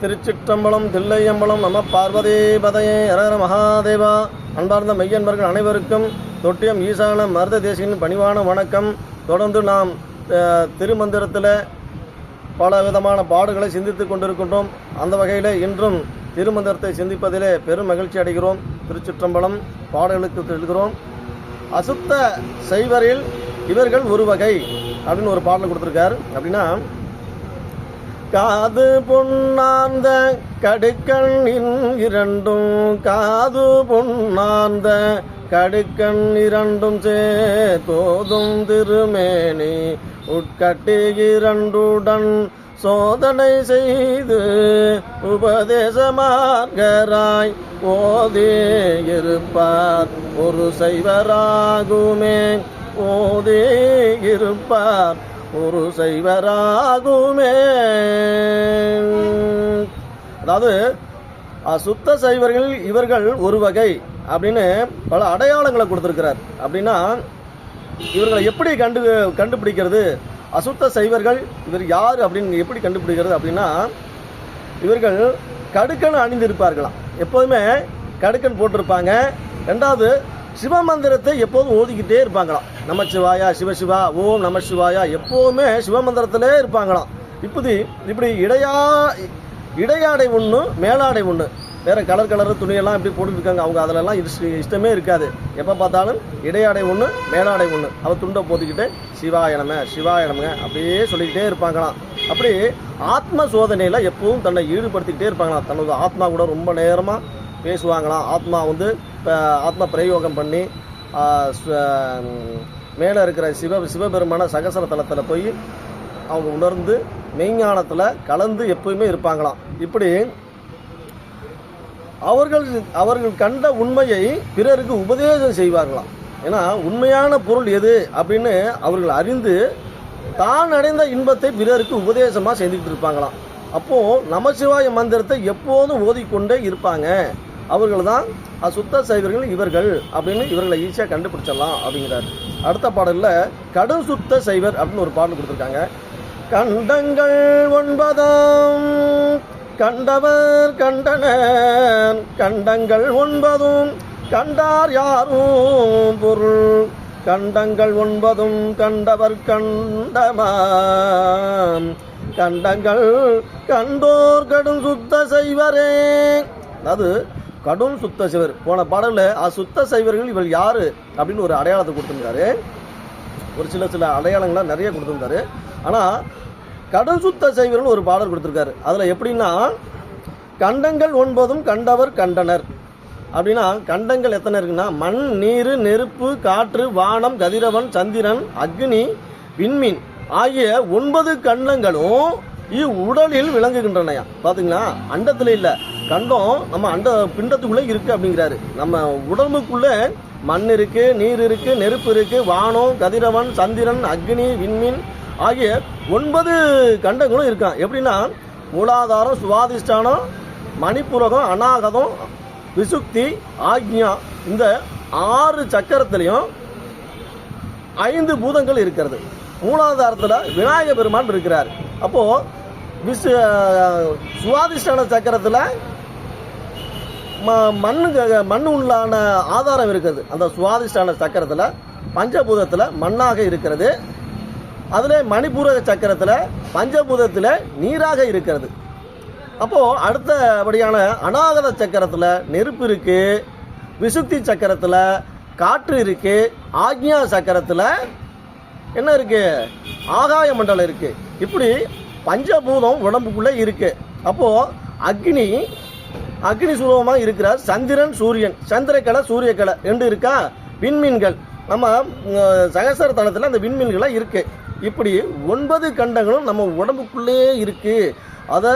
திருச்சிற்றம்பலம் தில்லையம்பலம் நம பார்வதி பதையே ஹரஹர மகாதேவா. அன்பார்ந்த மெய்யன்பர்கள் அனைவருக்கும் தொட்டியம் ஈசான மருத தேசியின் பணிவான வணக்கம். தொடர்ந்து நாம் திருமந்திரத்தில் பல விதமான பாடுகளை சிந்தித்துக் கொண்டிருக்கின்றோம். அந்த வகையில் இன்றும் திருமந்திரத்தை சிந்திப்பதிலே பெரும் மகிழ்ச்சி அடைகிறோம். திருச்சிற்றம்பலம் பாடல்களுக்கு எழுகிறோம் அசுத்த செய்வரில் இவர்கள் ஒரு வகை அப்படின்னு ஒரு பாடல் கொடுத்துருக்கார். அப்படின்னா காது பொன்னார்ந்த கடுக்கண்ணின் இரண்டும் காது பொன்னார்ந்த கடுக்கண் இரண்டும் சேதோதும் திருமேனி உட்கட்டி இரண்டுடன் சோதனை செய்து உபதேசமாகராய் ஓதே இருப்பார். ஒரு சைவராகுமே ஓதே இருப்பார். ஒரு சைவராகுமே. அதாவது அசுத்த சைவர்கள் இவர்கள் ஒரு வகை அப்படின்னு பல அடையாளங்களை கொடுத்துருக்கிறார். அப்படின்னா இவர்களை எப்படி கண்டு கண்டுபிடிக்கிறது? அசுத்த சைவர்கள் இவர் யார் அப்படின்னு எப்படி கண்டுபிடிக்கிறது அப்படின்னா இவர்கள் கடுக்கன் அணிந்திருப்பார்களாம். எப்போதுமே கடுக்கன் போட்டிருப்பாங்க. ரெண்டாவது சிவமந்திரத்தை எப்போதும் ஓதிக்கிட்டே இருப்பாங்களாம். நமச்சிவாயா சிவசிவா ஓம் நம சிவாயா. எப்போதுமே சிவமந்திரத்திலே இருப்பாங்களாம். இப்படி இப்படி இடையா இடையாடை ஒன்று மேலாடை ஒன்று வேற கலர் கலர் துணியெல்லாம் இப்படி போட்டுருக்காங்க அவங்க அதிலெல்லாம் இஷ்ட இஷ்டமே இருக்காது. எப்போ பார்த்தாலும் இடையாடை ஒன்று மேலாடை ஒன்று அவள் துண்டை போட்டுக்கிட்டு சிவாயணமே சிவாயனமங்க அப்படியே சொல்லிக்கிட்டே இருப்பாங்களாம். அப்படி ஆத்ம சோதனையில் எப்பவும் தன்னை ஈடுபடுத்திக்கிட்டே இருப்பாங்களாம். தனது ஆத்மா கூட ரொம்ப நேரமாக பேசுவாங்களாம். ஆத்மா வந்து இப்போ ஆத்மா பிரயோகம் பண்ணி மேலே இருக்கிற சிவ சிவபெருமான சகசர தலத்தில் போய் அவங்க உணர்ந்து மெய்ஞானத்தில் கலந்து எப்பயுமே இருப்பாங்களாம். இப்படி அவர்கள் அவர்கள் கண்ட உண்மையை பிறருக்கு உபதேசம் செய்வார்களாம் ஏன்னா உண்மையான பொருள் எது அப்படின்னு அவர்கள் அறிந்து தான் அடைந்த இன்பத்தை பிறருக்கு உபதேசமாக செஞ்சுக்கிட்டு இருப்பாங்களாம். அப்போது நமசிவாய மந்திரத்தை எப்போதும் ஓதிக்கொண்டே இருப்பாங்க. அவர்கள் தான் அசுத்த சைவர்கள் இவர்கள் அப்படின்னு இவர்களை ஈஸியாக கண்டுபிடிச்சிடலாம் அப்படிங்கிறார். அடுத்த பாடலில் கடும் சுத்த சைவர் அப்படின்னு ஒரு பாடல் கொடுத்துருக்காங்க. கண்டங்கள் ஒன்பதாம் கண்டவர் கண்டனர் கண்டங்கள் ஒன்பதும் கண்டார் யாரும் பொருள். கண்டங்கள் ஒன்பதும் கண்டவர் கண்டமாம். கண்டங்கள் கண்டோர் கடும் சுத்த செய்வரே அது கடும் சுத்த சிவர். போன பாடலில் அசுத்த சைவர்கள் இவள் யார்? அப்படின்னு ஒரு அடையாளத்தை கொடுத்துருந்தாரு. ஒரு சில சில அடையாளங்களை நிறைய கொடுத்துருந்தாரு. ஆனால் கடும் சுத்த சைவர்கள் ஒரு பாடல் கொடுத்துருக்காரு. அதில் எப்படின்னா கண்டங்கள் ஒன்பதும் கண்டவர் கண்டனர். அப்படின்னா கண்டங்கள் எத்தனை இருக்குன்னா மண் நீர் நெருப்பு காற்று வானம் கதிரவன் சந்திரன் அக்னி விண்மீன் ஆகிய ஒன்பது கண்டங்களும் இவ்வுடலில் விளங்குகின்றனையா. பார்த்தீங்களா அண்டத்தில் இல்லை. கண்டம் நம்ம அந்த பிண்டத்துக்குள்ளே இருக்குது அப்படிங்கிறாரு. நம்ம உடம்புக்குள்ளே மண் இருக்குது நீர் இருக்குது நெருப்பு இருக்கு வானம் கதிரவன் சந்திரன் அக்னி விண்மீன் ஆகிய ஒன்பது கண்டங்களும் இருக்கான் எப்படின்னா மூலாதாரம் சுவாதிஷ்டானம் மணிப்புரகம் அநாகதம் விசுக்தி ஆக்ஞா இந்த ஆறு சக்கரத்திலையும் ஐந்து பூதங்கள் இருக்கிறது. மூலாதாரத்தில் விநாயக பெருமான் இருக்கிறார். அப்போது விசு சுவாதிஷ்டான சக்கரத்தில் ம மண்ணு மண் உள்ளான ஆதாரம் இருக்குது அந்த சுவாதிஷ்டான சக்கரத்தில் பஞ்சபூதத்தில் மண்ணாக இருக்கிறது. அதில் மணிபூரக சக்கரத்தில் பஞ்சபூதத்தில் நீராக இருக்கிறது. அப்போது அடுத்தபடியான அநாகத சக்கரத்தில் நெருப்பு இருக்குது விசுக்தி சக்கரத்தில் காற்று இருக்குது ஆக்ஞா சக்கரத்தில் என்ன இருக்குது ஆகாய மண்டலம் இருக்குது இப்படி பஞ்சபூதம் உடம்புக்குள்ளே இருக்குது அப்போது அக்னி அக்னி சுலபமாக இருக்கிற சந்திரன் சூரியன். சந்திரக்கலை சூரியக்கலை ரெண்டு இருக்கா? விண்மீன்கள். நம்ம சகசர தளத்தில் அந்த விண்மீன்களாக இருக்கு. இப்படி ஒன்பது கண்டங்களும் நம்ம உடம்புக்குள்ளே இருக்கு. அதை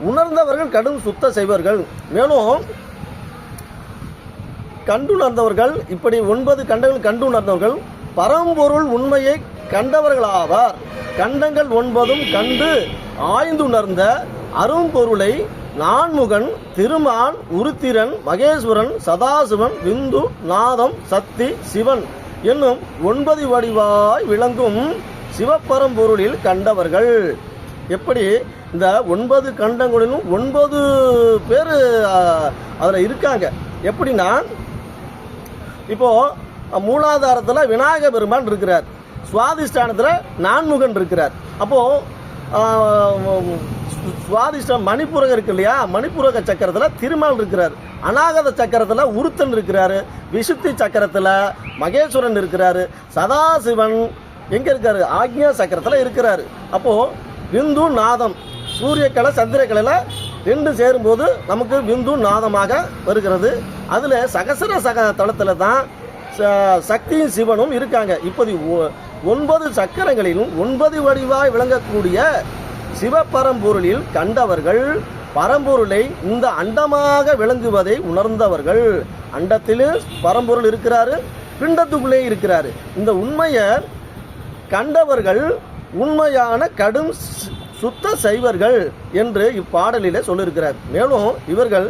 உணர்ந்தவர்கள் கடும் சுத்த செய்வர்கள். மேலும் கண்டுணர்ந்தவர்கள் இப்படி ஒன்பது கண்டங்கள் கண்டுணர்ந்தவர்கள் பரம்பொருள் உண்மையை கண்டவர்களாவார். கண்டங்கள் ஒன்பதும் கண்டு ஆய்ந்துணர்ந்த அரும்பொருளை நான்முகன் திருமான் உருத்திரன் மகேஸ்வரன் சதாசிவன் விந்து நாதம் சக்தி சிவன் என்னும் ஒன்பது வடிவாய் விளங்கும் சிவப்பரம்பொருளில் கண்டவர்கள். எப்படி? இந்த ஒன்பது கண்டங்களிலும் ஒன்பது பேர் அதில் இருக்காங்க. எப்படின்னா இப்போது மூலாதாரத்தில் விநாயக பெருமான் இருக்கிறார். சுவாதிஷ்டானத்தில் நான்முகன் இருக்கிறார். அப்போது சுவாதிஷ்டம் மணிப்புரகம் இருக்கு இல்லையா? மணிப்புரக சக்கரத்தில் திருமால் இருக்கிறார். அநாகத சக்கரத்தில் உருத்தன் இருக்கிறாரு. விசுத்தி சக்கரத்தில் மகேஸ்வரன் இருக்கிறாரு. சதாசிவன் எங்கே இருக்காரு? ஆக்ஞா சக்கரத்தில் இருக்கிறாரு. அப்போது விந்து நாதம் சூரியக்கலை சந்திரக்கலையில் ரெண்டு சேரும்போது நமக்கு விந்து நாதமாக வருகிறது. அதில் சகசர சக தளத்தில் தான் ச- சக்தியும் சிவனும் இருக்காங்க. இப்போது ஒ- ஒன்பது சக்கரங்களிலும் ஒன்பது வடிவாய் விளங்கக்கூடிய சிவபரம்பொருளில் கண்டவர்கள் பரம்பொருளை இந்த அண்டமாக விளங்குவதை உணர்ந்தவர்கள். அண்டத்திலும் பரம்பொருள் இருக்கிறாரு பிண்டத்துக்குள்ளே இருக்கிறாரு. இந்த உண்மையை கண்டவர்கள் உண்மையான கடும் சுத்த சைவர்கள் என்று இப்பாடலில் சொல்லியிருக்கிறார். மேலும் இவர்கள்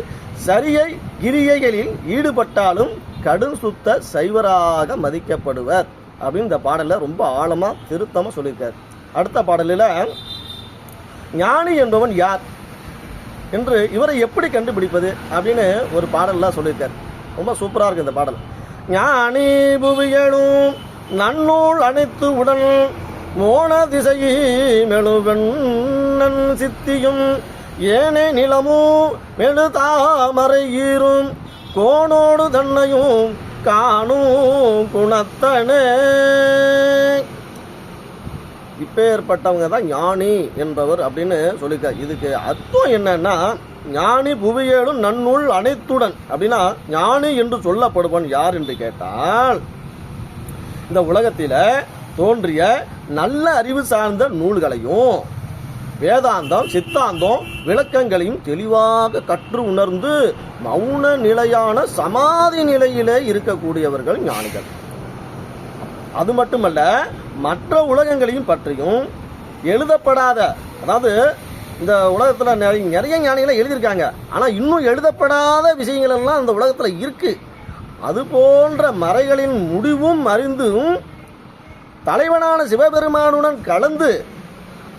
சரியை கிரியைகளில் ஈடுபட்டாலும் கடும் சுத்த சைவராக மதிக்கப்படுவர் அப்படின்னு இந்த பாடலில் ரொம்ப ஆழமாக திருத்தமாக சொல்லியிருக்கார். அடுத்த பாடலில் ஞானி என்பவன் யார்? என்று இவரை எப்படி கண்டுபிடிப்பது? அப்படின்னு ஒரு பாடல்லாம் சொல்லியிருக்கார். ரொம்ப சூப்பராக இருக்கு இந்த பாடல். ஞானி புவியனும் நன்னூல் அனைத்து உடன் மோன திசையி மெழுவெண்ணன் சித்தியும் ஏனே நிலமும் மெழு தாமரை ஈரும் கோணோடு தன்னையும் காணும் குணத்தனே. இப்பேற்பட்டவங்க தான் ஞானி என்பவர் அப்படின்னு சொல்லியிருக்கார் இதுக்கு அர்த்தம் என்னன்னா ஞானி புவியேடும் நன்னூல் அனைத்துடன். அப்படின்னா ஞானி என்று சொல்லப்படுவன் யார் என்று கேட்டால் இந்த உலகத்தில் தோன்றிய நல்ல அறிவு சார்ந்த நூல்களையும் வேதாந்தம் சித்தாந்தம் விளக்கங்களையும் தெளிவாக கற்று உணர்ந்து மௌன நிலையான சமாதி நிலையிலே இருக்கக்கூடியவர்கள் ஞானிகள். அது மட்டுமல்ல மற்ற உலகங்களையும் பற்றியும் எழுதப்படாத அதாவது இந்த உலகத்தில் நிறைய நிறைய ஞானிகளை எழுதியிருக்காங்க. ஆனால் இன்னும் எழுதப்படாத விஷயங்கள் எல்லாம் அந்த உலகத்தில் இருக்குது அது போன்ற மறைகளின் முடிவும் அறிந்தும் தலைவனான சிவபெருமானுடன் கலந்து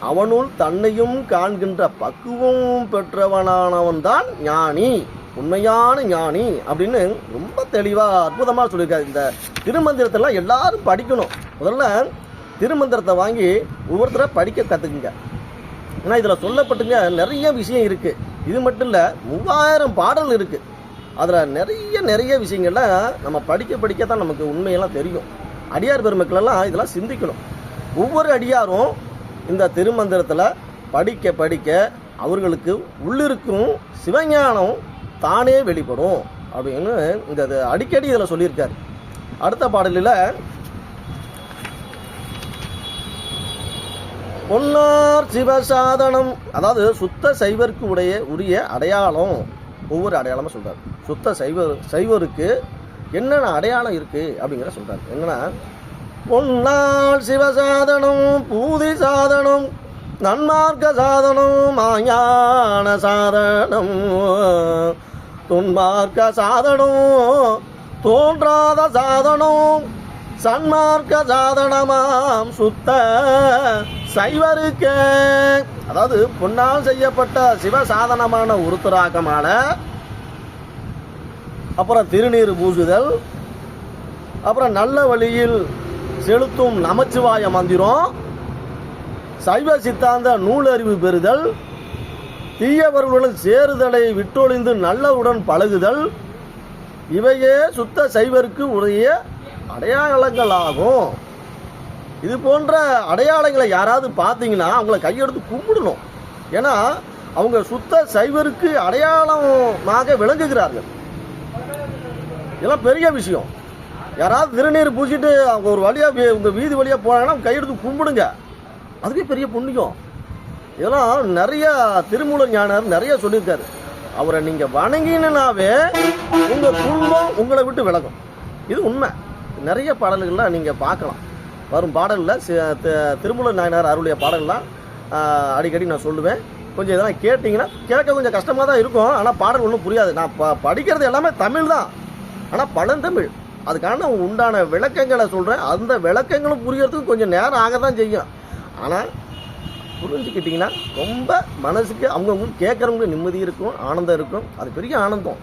அவனுள் தன்னையும் காண்கின்ற பக்குவம் பெற்றவனானவன் தான் ஞானி உண்மையான ஞானி அப்படின்னு ரொம்ப தெளிவாக அற்புதமாக சொல்லியிருக்காரு. இந்த திருமந்திரத்தெல்லாம் எல்லாரும் படிக்கணும். முதல்ல திருமந்திரத்தை வாங்கி ஒவ்வொருத்தரை படிக்க கற்றுக்குங்க ஏன்னா இதில் சொல்லப்பட்டுங்க நிறைய விஷயம் இருக்குது இது மட்டும் இல்லை மூவாயிரம் பாடல் இருக்குது அதில் நிறைய நிறைய விஷயங்கள்லாம் நம்ம படிக்க படிக்க தான் நமக்கு உண்மையெல்லாம் தெரியும். அடியார் பெருமக்களெல்லாம் இதெல்லாம் சிந்திக்கணும். ஒவ்வொரு அடியாரும் இந்த திருமந்திரத்தில் படிக்க படிக்க அவர்களுக்கு உள்ளிருக்கும் சிவஞானம் தானே வெளிப்படும் அப்படின்னு இந்த இது அடிக்கடி இதில் சொல்லியிருக்காரு. அடுத்த பாடலில் பொன்னார் சிவசாதனம். அதாவது சுத்த சைவருக்கு உடைய உரிய அடையாளம் ஒவ்வொரு அடையாளமாக சொல்கிறார் சுத்த சைவர் சைவருக்கு என்னென்ன அடையாளம் இருக்குது அப்படிங்கிற சொல்கிறார் என்னன்னா பொன்னால் சிவசாதனம் பூதி சாதனம் நன்மார்க்க சாதனம் மாயான சாதனம் துன்மார்க்க சாதனம் தோன்றாத சாதனம் சன்மார்க்க சாதனமாம் சுத்த சைவருக்கு. அதாவது பொன்னால் செய்யப்பட்ட சிவ சாதனமான உருத்தராக்கமான அப்புறம் திருநீர் பூசுதல் அப்புறம் நல்ல வழியில் செலுத்தும் நமச்சிவாய மந்திரம் சைவ சித்தாந்த நூலறிவு பெறுதல் தீயவர்களுடன் சேருதலை விட்டொழிந்து நல்லவுடன் பழகுதல் இவையே சுத்த சைவருக்கு உடைய அடையாளங்களாகும். இது போன்ற அடையாளங்களை யாராவது பார்த்தீங்கன்னா அவங்கள கையெடுத்து கும்பிடணும். ஏன்னா அவங்க சுத்த சைவருக்கு அடையாளமாக விளங்குகிறார்கள். இதெல்லாம் பெரிய விஷயம். யாராவது திருநீர் பூசிட்டு அவங்க ஒரு வழியாக உங்கள் வீதி வழியாக போனாங்கன்னா கையெடுத்து கும்பிடுங்க. அதுவே பெரிய புண்ணியம். இதெல்லாம் நிறைய திருமூல ஞானர் நிறைய சொல்லியிருக்காரு. அவரை நீங்கள் வணங்கினாவே உங்கள் குடும்பம் உங்களை விட்டு விலகும். இது உண்மை. நிறைய பாடல்கள்லாம் நீங்கள் பார்க்கலாம். வரும் பாடலில் திருமூல நாயனார் அருளிய பாடல்லாம் அடிக்கடி நான் சொல்லுவேன். கொஞ்சம் இதெல்லாம் கேட்டிங்கன்னா கேட்க கொஞ்சம் கஷ்டமாக தான் இருக்கும். ஆனால் பாடல் ஒன்றும் புரியாது. நான் ப படிக்கிறது எல்லாமே தமிழ் தான். ஆனால் பழந்தமிழ். அதுக்கான உண்டான விளக்கங்களை சொல்கிறேன் அந்த விளக்கங்களும் புரியறதுக்கு கொஞ்சம் நேரம் ஆக தான் செய்யும். ஆனால் புரிஞ்சுக்கிட்டிங்கன்னா ரொம்ப மனசுக்கு அவங்கவுங்க கேட்குறவங்களுக்கு நிம்மதி இருக்கும் ஆனந்தம் இருக்கும். அது பெரிய ஆனந்தம்.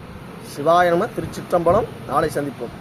சிவாயனமாக திருச்சிற்றம்பலம். நாளை சந்திப்போம்.